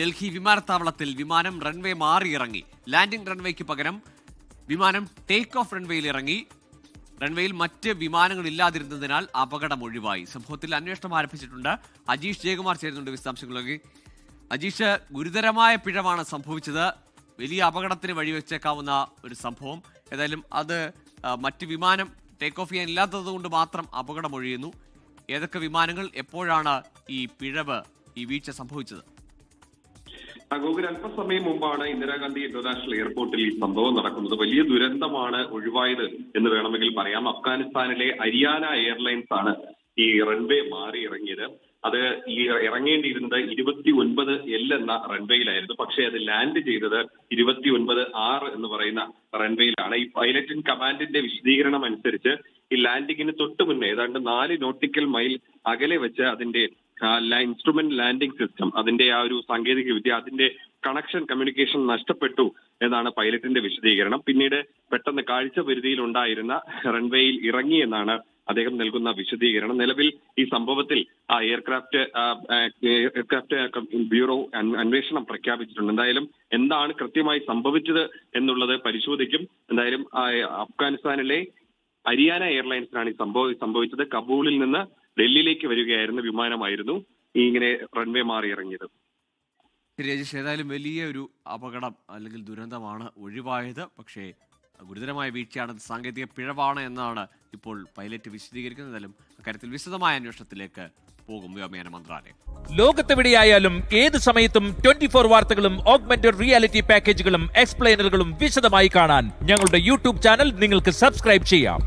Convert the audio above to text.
ഡൽഹി വിമാനത്താവളത്തിൽ വിമാനം runway മാറിയിറങ്ങി. Landing റൺവേക്ക് പകരം വിമാനം ടേക്ക് ഓഫ് റൺവേയിൽ ഇറങ്ങി. റൺവേയിൽ മറ്റ് വിമാനങ്ങൾ ഇല്ലാതിരുന്നതിനാൽ അപകടം ഒഴിവായി. സംഭവത്തിൽ അന്വേഷണം ആരംഭിച്ചിട്ടുണ്ട്. അജീഷ് ജയകുമാർ ചേരുന്നുണ്ട് വിശദാംശങ്ങളിലേക്ക്. അജീഷ് ഗുരുതരമായ പിഴവാണ് സംഭവിച്ചത്. വലിയ അപകടത്തിന് വഴിവെച്ചേക്കാവുന്ന ഒരു സംഭവം. ഏതായാലും അത് മറ്റ് വിമാനം ടേക്ക് ഓഫ് ചെയ്യാൻ ഇല്ലാത്തത് മാത്രം അപകടം ഒഴിയുന്നു. ഏതൊക്കെ വിമാനങ്ങൾ എപ്പോഴാണ് ഈ പിഴവ് ഈ വീഴ്ച സംഭവിച്ചത്? ഗോകുൽ അല്പസമയം മുമ്പാണ് ഇന്ദിരാഗാന്ധി ഇന്റർനാഷണൽ എയർപോർട്ടിൽ ഈ സംഭവം നടക്കുന്നത്. വലിയ ദുരന്തമാണ് ഒഴിവായത് എന്ന് വേണമെങ്കിൽ പറയാം. അഫ്ഗാനിസ്ഥാനിലെ ഹരിയാന എയർലൈൻസ് ആണ് ഈ റൺവേ മാറി ഇറങ്ങിയത് അത് ഈ ഇറങ്ങേണ്ടിയിരുന്നത് ഇരുപത്തി ഒൻപത് എൽ എന്ന റൺവേയിലായിരുന്നു. പക്ഷേ അത് ലാൻഡ് ചെയ്തത് ഇരുപത്തി ഒൻപത് ആർ എന്ന് പറയുന്ന റൺവേയിലാണ്. ഈ പൈലറ്റ് ഇൻ കമാൻഡിന്റെ വിശദീകരണം അനുസരിച്ച് ഈ ലാൻഡിങ്ങിന് തൊട്ട് മുന്നേ ഏതാണ്ട് നാല് നോട്ടിക്കൽ മൈൽ അകലെ വെച്ച് അതിന്റെ ഇൻസ്ട്രുമെന്റ് ലാൻഡിംഗ് സിസ്റ്റം അതിന്റെ ആ ഒരു സാങ്കേതിക വിദ്യ അതിന്റെ കണക്ഷൻ കമ്മ്യൂണിക്കേഷൻ നഷ്ടപ്പെട്ടു എന്നാണ് പൈലറ്റിന്റെ വിശദീകരണം. പിന്നീട് പെട്ടെന്ന് കാഴ്ച പരിധിയിൽ ഉണ്ടായിരുന്ന റൺവേയിൽ ഇറങ്ങി എന്നാണ് അദ്ദേഹം നൽകുന്ന വിശദീകരണം. നിലവിൽ ഈ സംഭവത്തിൽ ആ എയർക്രാഫ്റ്റ് എയർക്രാഫ്റ്റ് ബ്യൂറോ അന്വ- അന്വേഷണം പ്രഖ്യാപിച്ചിട്ടുണ്ട്. എന്തായാലും എന്താണ് കൃത്യമായി സംഭവിച്ചത് എന്നുള്ളത് പരിശോധിക്കും. എന്തായാലും അഫ്ഗാനിസ്ഥാനിലെ ഹരിയാന എയർലൈൻസിനാണ് ഈ സംഭവം സംഭവിച്ചത്. കബൂളിൽ നിന്ന് ഡൽഹിയിലേക്ക് വരികയായിരുന്ന വിമാനമായിരുന്നു ഈ ഇങ്ങനെ റൺവേ മാറി ഇറങ്ങിയത്. രജേഷ് ഏതായാലും വലിയ ഒരു അപകടം അല്ലെങ്കിൽ ദുരന്തമാണ് ഒഴിവായത്. പക്ഷേ ഗുരുതരമായ വീഴ്ചയാണ് സാങ്കേതിക പിഴവാണ് എന്നാണ് ഇപ്പോൾ പൈലറ്റ് വിശദീകരിക്കുന്നത്. എന്തായാലും അക്കാര്യത്തിൽ വിശദമായ അന്വേഷണത്തിലേക്ക് പോകും വ്യോമയാന മന്ത്രാലയം. ലോകത്തെവിടെയായാലും ഏത് സമയത്തും ട്വന്റി ഫോർ വാർത്തകളും ഓഗ്മെന്റഡ് റിയാലിറ്റി പാക്കേജുകളും എക്സ്പ്ലെയിനറുകളും വിശദമായി കാണാൻ ഞങ്ങളുടെ യൂട്യൂബ് ചാനൽ നിങ്ങൾക്ക് സബ്സ്ക്രൈബ് ചെയ്യാം.